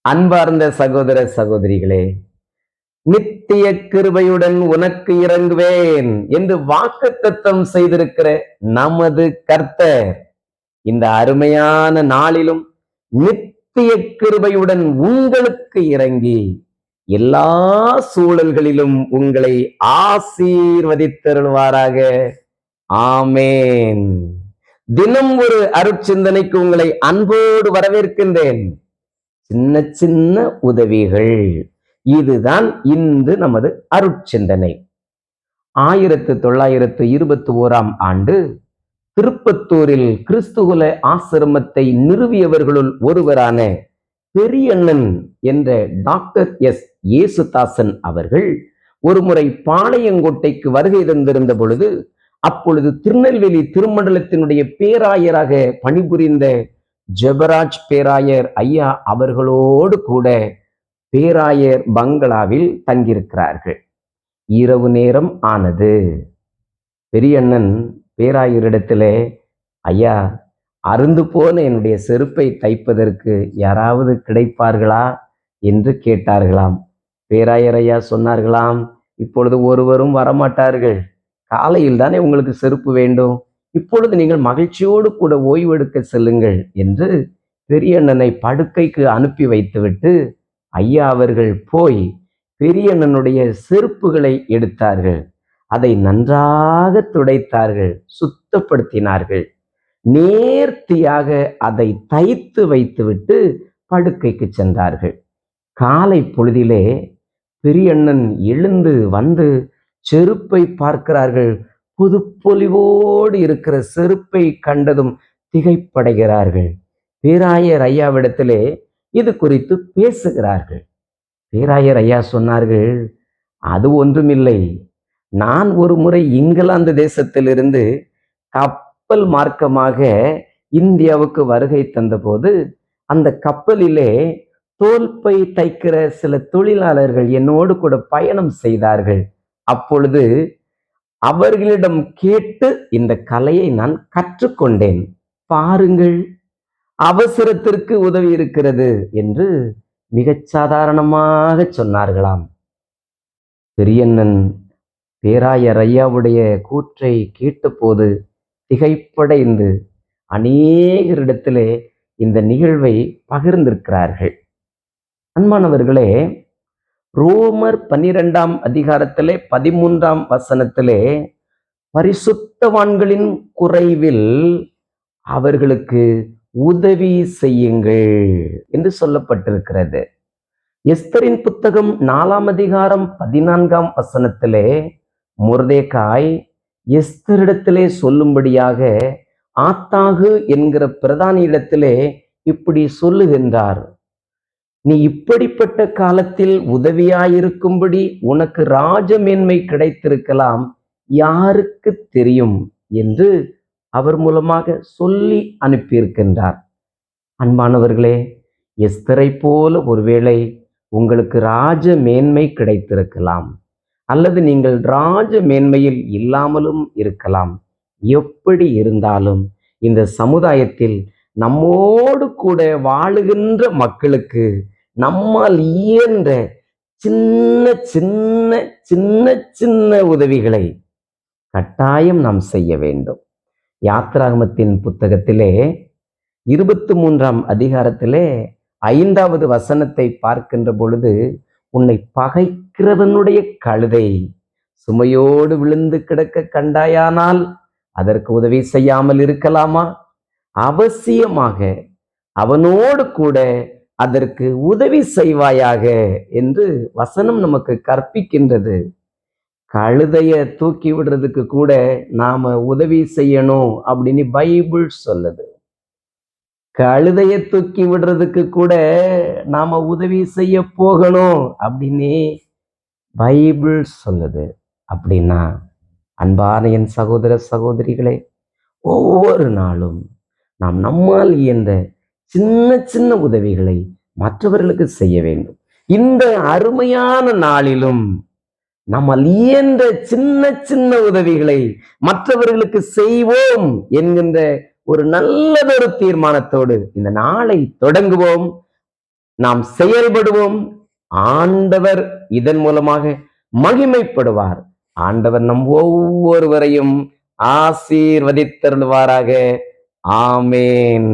அன்பார்ந்த சகோதர சகோதரிகளே நித்திய கிருபையுடன் உனக்கு இறங்குவேன் என்று வாக்குத்தத்தம் செய்திருக்கிற நமது கர்த்தர் இந்த அருமையான நாளிலும் நித்திய கிருபையுடன் உங்களுக்கு இறங்கி எல்லா சூழல்களிலும் உங்களை ஆசீர்வதித்தருள்வாராக. ஆமேன். தினம் ஒரு அருட்சிந்தனைக்கு உங்களை அன்போடு வரவேற்கின்றேன். சின்ன சின்ன உதவிகள். இதுதான் இன்று நமது அருட்சிந்தனை. ஆயிரத்து தொள்ளாயிரத்து இருபத்தி ஓராம் ஆண்டு திருப்பத்தூரில் கிறிஸ்துகுல ஆசிரமத்தை நிறுவியவர்களுள் ஒருவரான பெரியண்ணன் என்ற டாக்டர் எஸ். இயேசுதாசன் அவர்கள் ஒருமுறை பாளையங்கோட்டைக்கு வருகை தந்திருந்த பொழுது அப்பொழுது திருநெல்வேலி திருமண்டலத்தினுடைய பேராயராக பணிபுரிந்த ஜெபராஜ் பேராயர் ஐயா அவர்களோடு கூட பேராயர் பங்களாவில் தங்கியிருக்கிறார்கள். இரவு நேரம் ஆனது. பெரியண்ணன் பேராயரிடத்திலே ஐயா அருந்து போன என்னுடைய செருப்பை தைப்பதற்கு யாராவது கிடைப்பார்களா? என்று கேட்டார்களாம். பேராயர் ஐயா சொன்னார்களாம் இப்பொழுது ஒருவரும் வரமாட்டார்கள். காலையில் தானே உங்களுக்கு செருப்பு வேண்டும். இப்பொழுது நீங்கள் மகிழ்ச்சியோடு கூட ஓய்வெடுக்க செல்லுங்கள் என்று பெரியண்ணனை படுக்கைக்கு அனுப்பி வைத்துவிட்டு ஐயா அவர்கள் போய் பெரியண்ணனுடைய செருப்புகளை எடுத்தார்கள். அதை நன்றாக துடைத்தார்கள் சுத்தப்படுத்தினார்கள். நேர்த்தியாக அதை தைத்து வைத்துவிட்டு படுக்கைக்கு சென்றார்கள். காலை பொழுதிலே பெரியண்ணன் எழுந்து வந்து செருப்பை பார்க்கிறார்கள். புதுப்பொலிவோடு இருக்கிற செருப்பை கண்டதும் திகைப்படைகிறார்கள். பேராயர் ஐயாவிடத்திலே இது குறித்து பேசுகிறார்கள். பேராயர் ஐயா சொன்னார்கள் அது ஒன்றுமில்லை. நான் ஒரு முறை இங்கிலாந்து தேசத்திலிருந்து கப்பல் மார்க்கமாக இந்தியாவுக்கு வருகை தந்தபோது அந்த கப்பலிலே தோல்பை தைக்கிற சில தொழிலாளர்கள் என்னோடு கூட பயணம் செய்தார்கள். அப்பொழுது அவர்களிடம் கேட்டு இந்த கலையை நான் கற்றுக்கொண்டேன். பாருங்கள் அவசரத்திற்கு உதவி இருக்கிறது என்று மிகச் சாதாரணமாக சொன்னார்களாம். பெரியண்ணன் பேராயர் ஐயாவுடைய கூற்றை கேட்டபோது திகைப்படைந்து அநேகரிடத்திலே இந்த நிகழ்வை பகிர்ந்திருக்கிறார்கள். அன்பானவர்களே ரோமர் பன்னிரெண்டாம் அதிகாரத்திலே பதிமூன்றாம் வசனத்திலே பரிசுத்தவான்களின் குறைவில் அவர்களுக்கு உதவி செய்யுங்கள் என்று சொல்லப்பட்டிருக்கிறது. எஸ்தரின் புத்தகம் நாலாம் அதிகாரம் பதினான்காம் வசனத்திலே முர்தேகாய் எஸ்தரிடத்திலே சொல்லும்படியாக ஆத்தாகு என்கிற பிரதானியிடத்திலே இப்படி சொல்லுகின்றார். நீ இப்படிப்பட்ட காலத்தில் உதவியாயிருக்கும்படி உனக்கு ராஜமேன்மை கிடைத்திருக்கலாம் யாருக்கு தெரியும் என்று அவர் மூலமாக சொல்லி அனுப்பியிருக்கின்றார். அன்பானவர்களே எஸ்தரை போல ஒருவேளை உங்களுக்கு ராஜ மேன்மை கிடைத்திருக்கலாம் அல்லது நீங்கள் ராஜ மேன்மையில் இல்லாமலும் இருக்கலாம். எப்படி இருந்தாலும் இந்த சமுதாயத்தில் நம்மோடு கூட வாழுகின்ற மக்களுக்கு நம்மால் இயன்ற சின்ன சின்ன சின்ன சின்ன உதவிகளை கட்டாயம் நாம் செய்ய வேண்டும். யாத்ராகமத்தின் புத்தகத்திலே இருபத்தி மூன்றாம் அதிகாரத்திலே ஐந்தாவது வசனத்தை பார்க்கின்ற பொழுது உன்னை பகைக்கிறவனுடைய கழுதை சுமையோடு விழுந்து கிடக்க கண்டாயானால் அதற்கு உதவி செய்யாமல் இருக்கலாமா? அவசியமாக அவனோடு கூட அதற்கு உதவி செய்வாயாக என்று வசனம் நமக்கு கற்பிக்கின்றது. கழுதைய தூக்கி விடுறதுக்கு கூட நாம உதவி செய்யணும் அப்படின்னு பைபிள் சொல்லுது. கழுதைய தூக்கி விடுறதுக்கு கூட நாம உதவி செய்ய போகணும் அப்படின்னு பைபிள் சொல்லுது. அப்படின்னா அன்பான என் சகோதர சகோதரிகளே ஒவ்வொரு நாளும் நாம் நம்மால் இயன்ற சின்ன சின்ன உதவிகளை மற்றவர்களுக்கு செய்ய வேண்டும். இந்த அருமையான நாளிலும் நம்மால் இயன்ற சின்ன சின்ன உதவிகளை மற்றவர்களுக்கு செய்வோம் என்கின்ற ஒரு நல்லதொரு தீர்மானத்தோடு இந்த நாளை தொடங்குவோம். நாம் செயல்படுவோம். ஆண்டவர் இதன் மூலமாக மகிமைப்படுவார். ஆண்டவர் நம் ஒவ்வொருவரையும் ஆசீர்வதித்தருள்வாராக. ஆமேன்